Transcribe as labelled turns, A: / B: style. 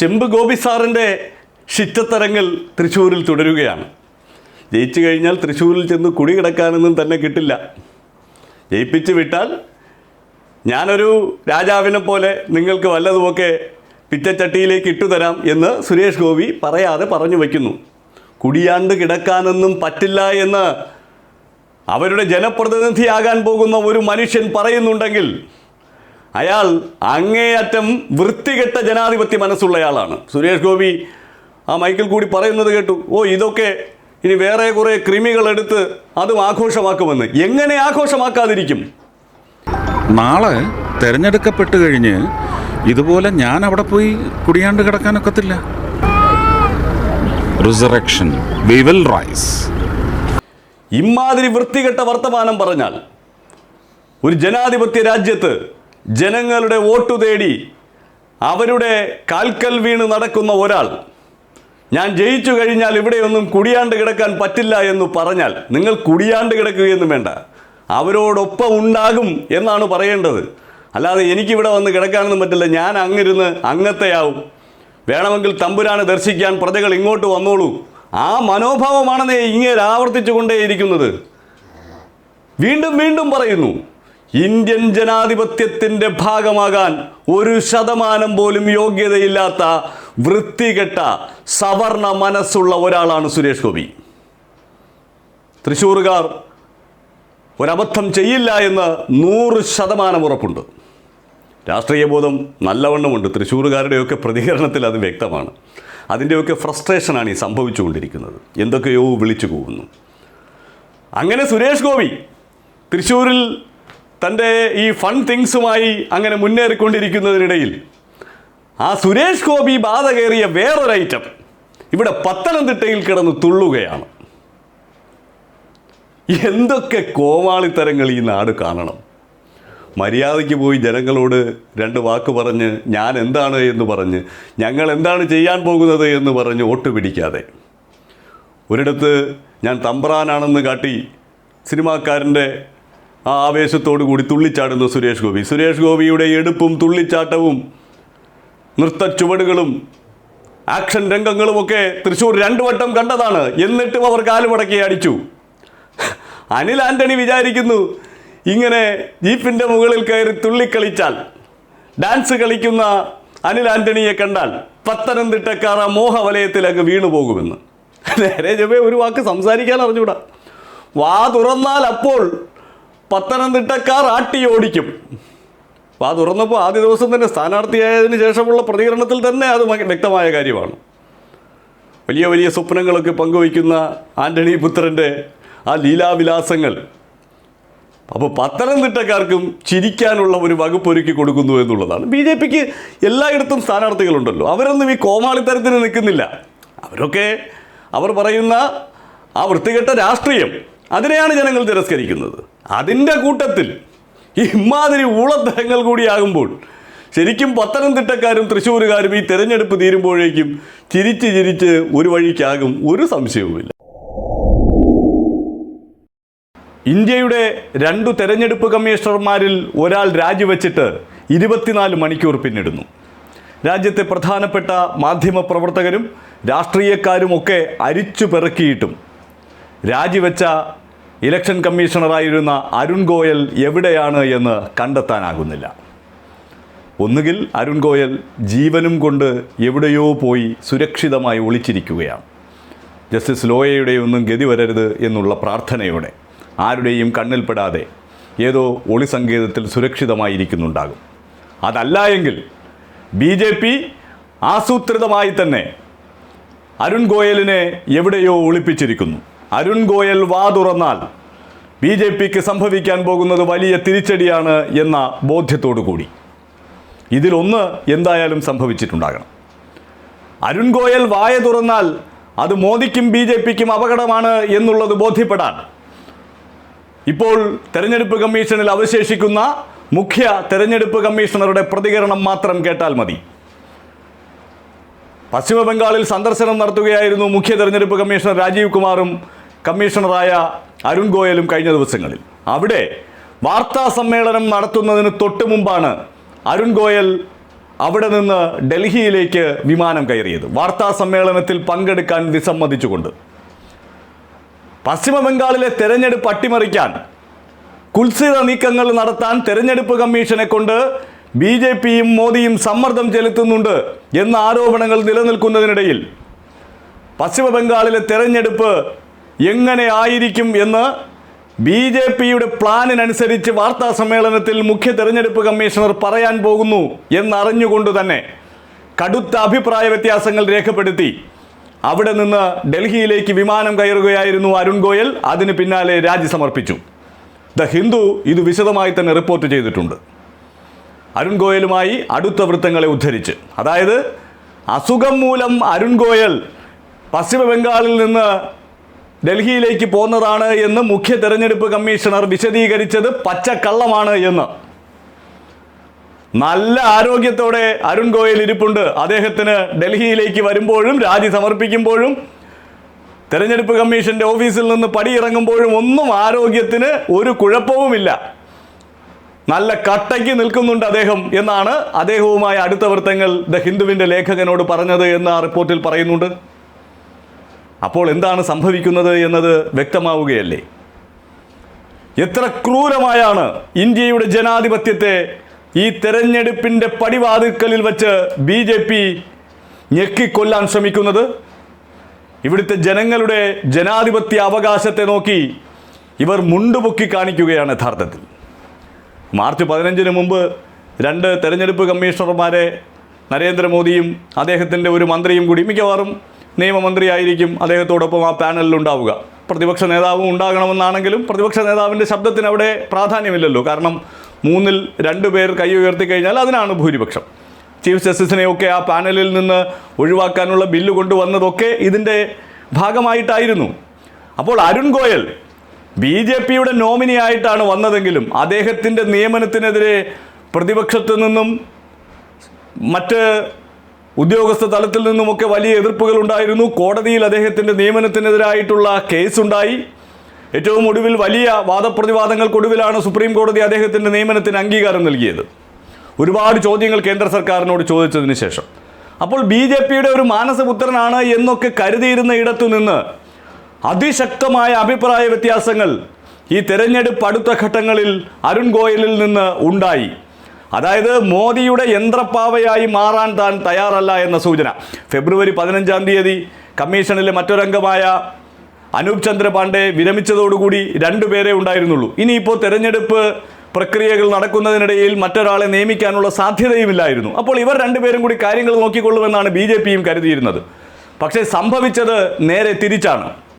A: ചെമ്പ് ഗോപി സാറിന്റെ ഷിറ്റത്തരങ്ങൾ തൃശ്ശൂരിൽ തുടരുകയാണ്. ജയിച്ചു കഴിഞ്ഞാൽ തൃശ്ശൂരിൽ ചെന്ന് കുടി കിടക്കാനൊന്നും തന്നെ കിട്ടില്ല. ജയിപ്പിച്ച് വിട്ടാൽ ഞാനൊരു രാജാവിനെ പോലെ നിങ്ങൾക്ക് വല്ലതുമൊക്കെ പിറ്റച്ചട്ടിയിലേക്ക് ഇട്ടുതരാം എന്ന് സുരേഷ് ഗോപി പറയാതെ പറഞ്ഞു വയ്ക്കുന്നു. കുടിയാണ്ട് കിടക്കാനൊന്നും പറ്റില്ല എന്ന് അവരുടെ ജനപ്രതിനിധിയാകാൻ പോകുന്ന ഒരു മനുഷ്യൻ പറയുന്നുണ്ടെങ്കിൽ അയാൾ അങ്ങേയറ്റം വൃത്തികെട്ട ജനാധിപത്യ മനസ്സുള്ളയാളാണ്. സുരേഷ് ഗോപി ആ മൈക്കിൽ കൂടി പറയുന്നത് കേട്ടു ഓ ഇതൊക്കെ ഇനി വേറെ കുറേ ക്രിമികളെടുത്ത് അതും ആഘോഷമാക്കുമെന്ന്. എങ്ങനെ ആഘോഷമാക്കാതിരിക്കും?
B: നാളെ തിരഞ്ഞെടുക്കപ്പെട്ട് കഴിഞ്ഞ് ഇതുപോലെ ഞാൻ അവിടെ പോയി കുടിയാണ്ട് കിടക്കാനൊക്കത്തില്ല റിസറക്ഷൻ വി വിൽ റൈസ്
A: ഇമാതിരി വൃത്തികെട്ട വർത്തമാനം പറഞ്ഞാൽ ഒരു ജനാധിപത്യ രാജ്യത്ത് ജനങ്ങളുടെ വോട്ടു തേടി അവരുടെ കാൽക്കൽ വീണ് നടക്കുന്ന ഒരാൾ ഞാൻ ജയിച്ചു കഴിഞ്ഞാൽ ഇവിടെയൊന്നും കുടിയാണ്ട് കിടക്കാൻ പറ്റില്ല എന്ന് പറഞ്ഞാൽ നിങ്ങൾ കുടിയാണ്ട് കിടക്കുകയൊന്നും വേണ്ട. അവരോടൊപ്പം ഉണ്ടാകും എന്നാണ് പറയേണ്ടത്. അല്ലാതെ എനിക്കിവിടെ വന്ന് കിടക്കാനൊന്നും പറ്റില്ല. ഞാൻ അങ്ങിരുന്ന് അങ്ങത്തെയാവും. വേണമെങ്കിൽ തമ്പുരാനെ ദർശിക്കാൻ പ്രജകൾ ഇങ്ങോട്ട് വന്നോളൂ. ആ മനോഭാവമാണെന്നേ ഇങ്ങനെ ആവർത്തിച്ചു കൊണ്ടേയിരിക്കുന്നത് വീണ്ടും വീണ്ടും പറയുന്നു ഇന്ത്യൻ ജനാധിപത്യത്തിന്റെ ഭാഗമാകാൻ ഒരു ശതമാനം പോലും യോഗ്യതയില്ലാത്ത വൃത്തികെട്ട സവർണ മനസ്സുള്ള ഒരാളാണ് സുരേഷ് ഗോപി. തൃശ്ശൂറുകാർ ഒരബദ്ധം ചെയ്യില്ല എന്ന് നൂറ് ശതമാനം ഉറപ്പുണ്ട്. രാഷ്ട്രീയ ബോധം നല്ലവണ്ണമുണ്ട്. തൃശ്ശൂറുകാരുടെയൊക്കെ പ്രതികരണത്തിൽ അത് വ്യക്തമാണ്. അതിന്റെയൊക്കെ ഫ്രസ്ട്രേഷനാണ് ഈ സംഭവിച്ചുകൊണ്ടിരിക്കുന്നത്. എന്തൊക്കെയോ വിളിച്ചു പോകുന്നു അങ്ങനെ സുരേഷ് ഗോപി തൃശ്ശൂരിൽ തന്റെ ഈ ഫൺ തിങ്സുമായി അങ്ങനെ മുന്നേറിക്കൊണ്ടിരിക്കുന്നതിനിടയിൽ ആ സുരേഷ് ഗോപി ബാധ കയറിയ വേറൊരു ഐറ്റം ഇവിടെ പത്തനംതിട്ടയിൽ കിടന്ന് തുള്ളുകയാണ്. എന്തൊക്കെ കോമാളിത്തരങ്ങൾ ഈ നാട് കാണണം? മര്യാദയ്ക്ക് പോയി ജനങ്ങളോട് രണ്ട് വാക്ക് പറഞ്ഞ് ഞാൻ എന്താണ് എന്ന് പറഞ്ഞ് ഞങ്ങൾ എന്താണ് ചെയ്യാൻ പോകുന്നത് എന്ന് പറഞ്ഞ് വോട്ട് പിടിക്കാതെ. ഒരിടത്ത് ഞാൻ തമ്പ്രാനാണെന്ന് കാട്ടി സിനിമാക്കാരന്റെ ആ ആവേശത്തോടു കൂടി തുള്ളിച്ചാടുന്നു സുരേഷ് ഗോപി. സുരേഷ് ഗോപിയുടെ എടുപ്പും തുള്ളിച്ചാട്ടവും നൃത്ത ചുവടുകളും ആക്ഷൻ രംഗങ്ങളുമൊക്കെ തൃശ്ശൂർ രണ്ടു വട്ടം കണ്ടതാണ്. എന്നിട്ടും അവർ കാലുമടക്കി അടിച്ചു. അനിൽ ആന്റണി വിചാരിക്കുന്നു ഇങ്ങനെ ജീപ്പിന്റെ മുകളിൽ കയറി തുള്ളിക്കളിച്ചാൽ ഡാൻസ് കളിക്കുന്ന അനിൽ ആന്റണിയെ കണ്ടാൽ പത്തനംതിട്ടക്കാർ ആ വീണു പോകുമെന്ന്. നേരെ ചൊവ്വേ ഒരു വാക്ക് സംസാരിക്കാൻ അറിഞ്ഞൂടാ വാ തുറന്നാൽ അപ്പോൾ പത്തനംതിട്ടക്കാർ ആട്ടി ഓടിക്കും. ആ തുറന്നപ്പോൾ ആദ്യ ദിവസം തന്നെ സ്ഥാനാർത്ഥിയായതിനു ശേഷമുള്ള പ്രതികരണത്തിൽ തന്നെ അത് വ്യക്തമായ കാര്യമാണ്. വലിയ വലിയ സ്വപ്നങ്ങളൊക്കെ പങ്കുവയ്ക്കുന്ന ആന്റണി പുത്രന്റെ ആ ലീലാവിലാസങ്ങൾ. അപ്പോൾ പത്തനംതിട്ടക്കാർക്കും ചിരിക്കാനുള്ള ഒരു വകുപ്പ് ഒരുക്കി കൊടുക്കുന്നു എന്നുള്ളതാണ്. ബി ജെ പിക്ക് എല്ലായിടത്തും സ്ഥാനാർത്ഥികളുണ്ടല്ലോ. അവരൊന്നും ഈ കോമാളിത്തരത്തിന് നിൽക്കുന്നില്ല. അവരൊക്കെ അവർ പറയുന്ന ആ വൃത്തികെട്ട രാഷ്ട്രീയം അതിനെയാണ് ജനങ്ങൾ തിരസ്കരിക്കുന്നത്. അതിന്റെ കൂട്ടത്തിൽ ഇമാതിരി ഊളത്തരങ്ങൾ കൂടിയാകുമ്പോൾ ശരിക്കും പത്തനംതിട്ടക്കാരും തൃശ്ശൂരുകാരും ഈ തിരഞ്ഞെടുപ്പ് തീരുമ്പോഴേക്കും ചിരിച്ച് ചിരിച്ച് ഒരു വഴിക്കാകും ഒരു സംശയവുമില്ല. ഇന്ത്യയുടെ രണ്ടു തെരഞ്ഞെടുപ്പ് കമ്മീഷണർമാരിൽ ഒരാൾ രാജിവെച്ചിട്ട് ഇരുപത്തിനാല് മണിക്കൂർ പിന്നിടുന്നു. രാജ്യത്തെ പ്രധാനപ്പെട്ട മാധ്യമ മാധ്യമപ്രവർത്തകരും രാഷ്ട്രീയക്കാരുമൊക്കെ അരിച്ചു പെറുക്കിയിട്ടും രാജിവെച്ച ഇലക്ഷൻ കമ്മീഷണറായിരുന്ന അരുൺ ഗോയൽ എവിടെയാണ് എന്ന് കണ്ടെത്താനാകുന്നില്ല. ഒന്നുകിൽ അരുൺ ഗോയൽ ജീവനും കൊണ്ട് എവിടെയോ പോയി സുരക്ഷിതമായി ഒളിച്ചിരിക്കുകയാണ്. ജസ്റ്റിസ് ലോയയുടെ ഒന്നും ഗതി വരരുത് എന്നുള്ള പ്രാർത്ഥനയോടെ ആരുടെയും കണ്ണിൽപ്പെടാതെ ഏതോ ഒളി സങ്കേതത്തിൽ സുരക്ഷിതമായിരിക്കുന്നുണ്ടാകും. അതല്ല എങ്കിൽ ബി ജെ പി ആസൂത്രിതമായി തന്നെ അരുൺ ഗോയലിനെ എവിടെയോ ഒളിപ്പിച്ചിരിക്കുന്നു. അരുൺ ഗോയൽ വാ തുറന്നാൽ ബി ജെ പിക്ക് സംഭവിക്കാൻ പോകുന്നത് വലിയ തിരിച്ചടിയാണ് എന്ന ബോധ്യത്തോടു കൂടി. ഇതിലൊന്ന് എന്തായാലും സംഭവിച്ചിട്ടുണ്ടാകണം. അരുൺ ഗോയൽ വായ തുറന്നാൽ അത് മോദിക്കും ബി ജെ പിക്കും അപകടമാണ് എന്നുള്ളത് ബോധ്യപ്പെടാൻ. ഇപ്പോൾ തെരഞ്ഞെടുപ്പ് കമ്മീഷനിൽ അവശേഷിക്കുന്ന മുഖ്യ തെരഞ്ഞെടുപ്പ് കമ്മീഷണറുടെ പ്രതികരണം മാത്രം കേട്ടാൽ മതി. പശ്ചിമബംഗാളിൽ സന്ദർശനം നടത്തുകയായിരുന്നു മുഖ്യ തെരഞ്ഞെടുപ്പ് കമ്മീഷണർ രാജീവ് കുമാറും കമ്മീഷണറായ അരുൺ ഗോയലും കഴിഞ്ഞ ദിവസങ്ങളിൽ. അവിടെ വാർത്താ സമ്മേളനം നടത്തുന്നതിന് തൊട്ട് മുമ്പാണ് അരുൺ ഗോയൽ അവിടെ നിന്ന് ഡൽഹിയിലേക്ക് വിമാനം കയറിയത്. വാർത്താ സമ്മേളനത്തിൽ പങ്കെടുക്കാൻ വിസമ്മതിച്ചുകൊണ്ട്. പശ്ചിമ ബംഗാളിലെ തെരഞ്ഞെടുപ്പ് അട്ടിമറിക്കാൻ കുൽസിത നീക്കങ്ങൾ നടത്താൻ തെരഞ്ഞെടുപ്പ് കമ്മീഷനെ കൊണ്ട് ബി ജെ പിയും മോദിയും സമ്മർദ്ദം ചെലുത്തുന്നുണ്ട് എന്ന ആരോപണങ്ങൾ നിലനിൽക്കുന്നതിനിടയിൽ പശ്ചിമ ബംഗാളിലെ തെരഞ്ഞെടുപ്പ് എങ്ങനെ ആയിരിക്കും എന്ന് ബി ജെ പിയുടെ പ്ലാനിനനുസരിച്ച് വാർത്താ സമ്മേളനത്തിൽ മുഖ്യ തെരഞ്ഞെടുപ്പ് കമ്മീഷണർ പറയാൻ പോകുന്നു എന്നറിഞ്ഞുകൊണ്ട് തന്നെ കടുത്ത അഭിപ്രായ വ്യത്യാസങ്ങൾ രേഖപ്പെടുത്തി. അവിടെ നിന്ന് ഡൽഹിയിലേക്ക് വിമാനം കയറുകയായിരുന്നു അരുൺ ഗോയൽ അതിന് പിന്നാലെ രാജി സമർപ്പിച്ചു. ദ ഹിന്ദു ഇത് വിശദമായി തന്നെ റിപ്പോർട്ട് ചെയ്തിട്ടുണ്ട്. അരുൺ ഗോയലുമായി അടുത്ത വൃത്തങ്ങളെ ഉദ്ധരിച്ച്. അതായത് അസുഖം മൂലം അരുൺ ഗോയൽ പശ്ചിമ ബംഗാളിൽ നിന്ന് ഡൽഹിയിലേക്ക് പോന്നതാണ് എന്ന് മുഖ്യ തെരഞ്ഞെടുപ്പ് കമ്മീഷണർ വിശദീകരിച്ചത് പച്ചക്കള്ളമാണ് എന്ന്. നല്ല ആരോഗ്യത്തോടെ അരുൺ ഗോയൽ ഇരിപ്പുണ്ട്. അദ്ദേഹത്തിന് ഡൽഹിയിലേക്ക് വരുമ്പോഴും രാജി സമർപ്പിക്കുമ്പോഴും തെരഞ്ഞെടുപ്പ് കമ്മീഷന്റെ ഓഫീസിൽ നിന്ന് പടിയിറങ്ങുമ്പോഴും ഒന്നും ആരോഗ്യത്തിന് ഒരു കുഴപ്പവുമില്ല. നല്ല കട്ടയ്ക്ക് നിൽക്കുന്നുണ്ട് അദ്ദേഹം എന്നാണ് അദ്ദേഹവുമായി അടുത്ത വൃത്തങ്ങൾ ദ ഹിന്ദുവിന്റെ ലേഖകനോട് പറഞ്ഞത് എന്ന് ആ റിപ്പോർട്ടിൽ പറയുന്നുണ്ട്. അപ്പോൾ എന്താണ് സംഭവിക്കുന്നത് എന്നത് വ്യക്തമാവുകയല്ലേ? എത്ര ക്രൂരമായാണ് ഇന്ത്യയുടെ ജനാധിപത്യത്തെ ഈ തെരഞ്ഞെടുപ്പിന്റെ പടിവാതിൽക്കലിൽ വച്ച് ബി ജെ പി ഞെക്കിക്കൊല്ലാൻ ശ്രമിക്കുന്നത്? ഇവിടുത്തെ ജനങ്ങളുടെ ജനാധിപത്യ അവകാശത്തെ നോക്കി ഇവർ മുണ്ടുപൊക്കി കാണിക്കുകയാണ് യഥാർത്ഥത്തിൽ. മാർച്ച് പതിനഞ്ചിന് മുമ്പ് രണ്ട് തെരഞ്ഞെടുപ്പ് കമ്മീഷണർമാരെ നരേന്ദ്രമോദിയും അദ്ദേഹത്തിന്റെ ഒരു മന്ത്രിയും കൂടി മിക്കവാറും നിയമമന്ത്രിയായിരിക്കും അദ്ദേഹത്തോടൊപ്പം ആ പാനലിൽ ഉണ്ടാവുക. പ്രതിപക്ഷ നേതാവും ഉണ്ടാകണമെന്നാണെങ്കിലും പ്രതിപക്ഷ നേതാവിന്റെ ശബ്ദത്തിന് അവിടെ പ്രാധാന്യമില്ലല്ലോ. കാരണം മൂന്നിൽ രണ്ട് പേർ കൈ ഉയർത്തി കഴിഞ്ഞാൽ അതിനാണ് ഭൂരിപക്ഷം. ചീഫ് ജസ്റ്റിസിനെയൊക്കെ ആ പാനലിൽ നിന്ന് ഒഴിവാക്കാനുള്ള ബില്ല് കൊണ്ടുവന്നതൊക്കെ ഇതിന്റെ ഭാഗമായിട്ടായിരുന്നു. അപ്പോൾ അരുൺ ഗോയൽ ബി ജെ പിയുടെ നോമിനി ആയിട്ടാണ് വന്നതെങ്കിലും അദ്ദേഹത്തിന്റെ നിയമനത്തിനെതിരെ പ്രതിപക്ഷത്തു നിന്നും മറ്റ് ഉദ്യോഗസ്ഥ തലത്തിൽ നിന്നുമൊക്കെ വലിയ എതിർപ്പുകൾ ഉണ്ടായിരുന്നു. കോടതിയിൽ അദ്ദേഹത്തിന്റെ നിയമനത്തിനെതിരായിട്ടുള്ള കേസുണ്ടായി. ഏറ്റവും ഒടുവിൽ വലിയ വാദപ്രതിവാദങ്ങൾക്കൊടുവിലാണ് സുപ്രീം കോടതി അദ്ദേഹത്തിന്റെ നിയമനത്തിന് അംഗീകാരം നൽകിയത്. ഒരുപാട് ചോദ്യങ്ങൾ കേന്ദ്ര സർക്കാരിനോട് ചോദിച്ചതിന് ശേഷം. അപ്പോൾ ബി ജെ പിയുടെ ഒരു മാനസപുത്രനാണ് എന്നൊക്കെ കരുതിയിരുന്ന ഇടത്തു നിന്ന് അതിശക്തമായ അഭിപ്രായ വ്യത്യാസങ്ങൾ ഈ തെരഞ്ഞെടുപ്പ് അടുത്ത ഘട്ടങ്ങളിൽ അരുൺ ഗോയലിൽ നിന്ന് ഉണ്ടായി. അതായത് മോദിയുടെ യന്ത്രപ്പാവയായി മാറാൻ താൻ തയ്യാറല്ല എന്ന സൂചന. ഫെബ്രുവരി പതിനഞ്ചാം തീയതി കമ്മീഷനിലെ മറ്റൊരംഗമായ അനൂപ് ചന്ദ്ര പാണ്ഡെ വിരമിച്ചതോടുകൂടി രണ്ടുപേരെ ഉണ്ടായിരുന്നുള്ളൂ. ഇനിയിപ്പോൾ തെരഞ്ഞെടുപ്പ് പ്രക്രിയകൾ നടക്കുന്നതിനിടയിൽ മറ്റൊരാളെ നിയമിക്കാനുള്ള സാധ്യതയുമില്ലായിരുന്നു. അപ്പോൾ ഇവർ രണ്ടുപേരും കൂടി കാര്യങ്ങൾ നോക്കിക്കൊള്ളുമെന്നാണ് ബി കരുതിയിരുന്നത്. പക്ഷേ സംഭവിച്ചത് നേരെ തിരിച്ചാണ്.